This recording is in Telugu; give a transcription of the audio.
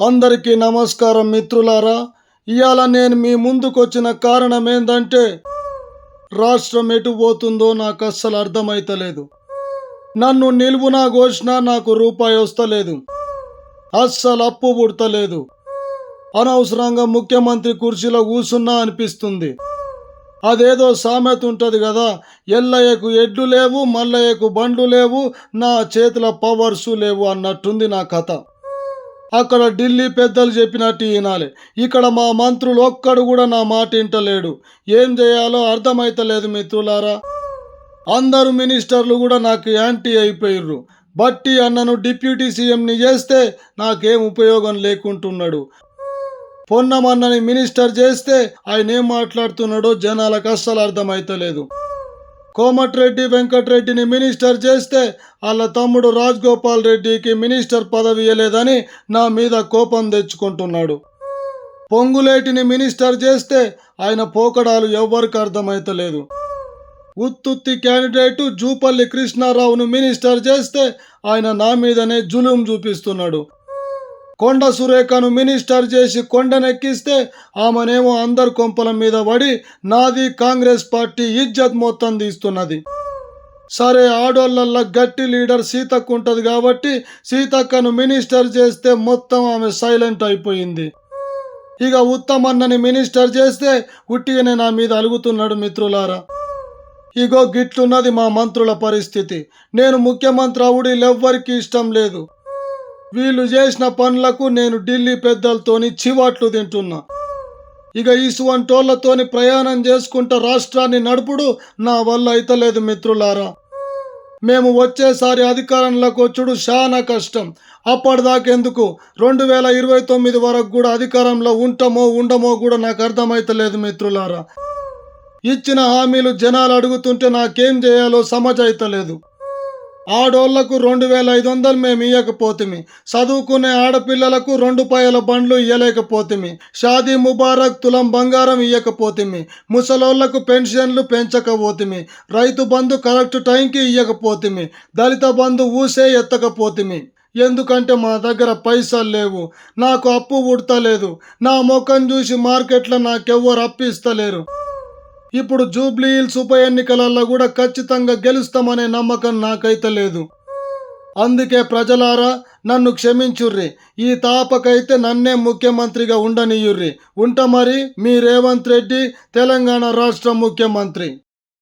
అందరికీ నమస్కారం మిత్రులారా. ఇవాళ నేను మీ ముందుకు వచ్చిన కారణం ఏంటంటే రాష్ట్రం ఎటు పోతుందో నాకు అస్సలు అర్థమైతలేదు. నన్ను నిలువునా ఘోషణ నాకు రూపాయి వస్తలేదు. అస్సలు అప్పు పుడతలేదు. అనవసరంగా ముఖ్యమంత్రి కుర్చీలో కూసున్నా అనిపిస్తుంది. అదేదో సామెత ఉంటుంది కదా ఎల్లయ్యకు ఎడ్లు లేవు మల్లయ్యకు బండ్లు లేవు నా చేతుల పవర్సు లేవు అన్నట్టుంది నా కథ. అక్కడ ఢిల్లీ పెద్దలు చెప్పినట్టు వినాలి ఇక్కడ మా మంత్రులు ఒక్కడు కూడా నా మాట వింటలేడు. ఏం చేయాలో అర్థమైతలేదు మిత్రులారా. అందరు మినిస్టర్లు కూడా నాకు యాంటీ అయిపోయిర్రు. బట్టి అన్నను డిప్యూటీ సీఎంని చేస్తే నాకేం ఉపయోగం లేకుంటున్నాడు. పొన్నమన్నని మినిస్టర్ చేస్తే ఆయన ఏం మాట్లాడుతున్నాడో జనాలకు అస్సలు అర్థమైతలేదు. కోమటిరెడ్డి వెంకటరెడ్డిని మినిస్టర్ చేస్తే వాళ్ళ తమ్ముడు రాజ్గోపాల్ రెడ్డికి మినిస్టర్ పదవి ఇవ్వలేదని నా మీద కోపం తెచ్చుకుంటున్నాడు. పొంగులేటిని మినిస్టర్ చేస్తే ఆయన పోకడాలు ఎవ్వరికి అర్థమైతలేదు. ఉత్తుత్తి క్యాండిడేటు జూపల్లి కృష్ణారావును మినిస్టర్ చేస్తే ఆయన నా మీదనే జులుం చూపిస్తున్నాడు. కొండ సురేఖను మినిస్టర్ చేసి కొండనెక్కిస్తే ఆమెనేమో అందరు కొంపల మీద పడి నాది కాంగ్రెస్ పార్టీ ఇజ్జత్ మొత్తం తీస్తున్నది. సరే ఆడోళ్ళల్లో గట్టి లీడర్ సీతక్క ఉంటుంది కాబట్టి సీతక్కను మినిస్టర్ చేస్తే మొత్తం ఆమె సైలెంట్ అయిపోయింది. ఇక ఉత్తమన్నని మినిస్టర్ చేస్తే ఉట్టిగానే నా మీద అలుగుతున్నాడు మిత్రులారా. ఇగో గిట్లున్నది మా మంత్రుల పరిస్థితి. నేను ముఖ్యమంత్రి అవుడి ఎవ్వరికీ ఇష్టం లేదు. వీళ్ళు చేసిన పనులకు నేను ఢిల్లీ పెద్దలతోని చివాట్లు తింటున్నా. ఇక ఇసువంటోళ్ళతోని ప్రయాణం చేసుకుంటా రాష్ట్రాన్ని నడుపుడు నా వల్ల అయితలేదు మిత్రులారా. మేము వచ్చేసారి అధికారంలోకి వచ్చుడు చాలా కష్టం. అప్పటిదాకెందుకు రెండు వేల ఇరవై తొమ్మిది వరకు కూడా అధికారంలో ఉంటామో ఉండమో కూడా నాకు అర్థమైతలేదు మిత్రులారా. ఇచ్చిన హామీలు జనాలు అడుగుతుంటే నాకేం చేయాలో సమజైతలేదు. ఆడోళ్ళకు రెండు వేల ఐదు వందలు మేము ఇవ్వకపోతిమి చదువుకునే ఆడపిల్లలకు రెండు పాయల బండ్లు ఇవ్వలేకపోతిమి షాదీ ముబారక్ తులం బంగారం ఇవ్వకపోతిమి ముసలోళ్ళకు పెన్షన్లు పెంచకపోతిమి. రైతు బంధు కరెక్ట్ టైంకి ఇవ్వకపోతిమి దళిత బంధు ఊసే ఎత్తకపోతిమి. ఎందుకంటే మా దగ్గర పైసలు లేవు. నాకు అప్పు ఉడతలేదు. నా ముఖం చూసి మార్కెట్లో నాకెవ్వరు అప్పు ఇస్తలేరు. ఇప్పుడు జూబ్లీ హిల్స్ ఉప ఎన్నికలలో కూడా ఖచ్చితంగా గెలుస్తామనే నమ్మకం నాకైతే లేదు. అందుకే ప్రజలారా నన్ను క్షమించుర్రి. ఈ తాపకైతే నన్నే ముఖ్యమంత్రిగా ఉండనియుర్రి. ఉంట మరి మీ రేవంత్ రెడ్డి తెలంగాణ రాష్ట్ర ముఖ్యమంత్రి.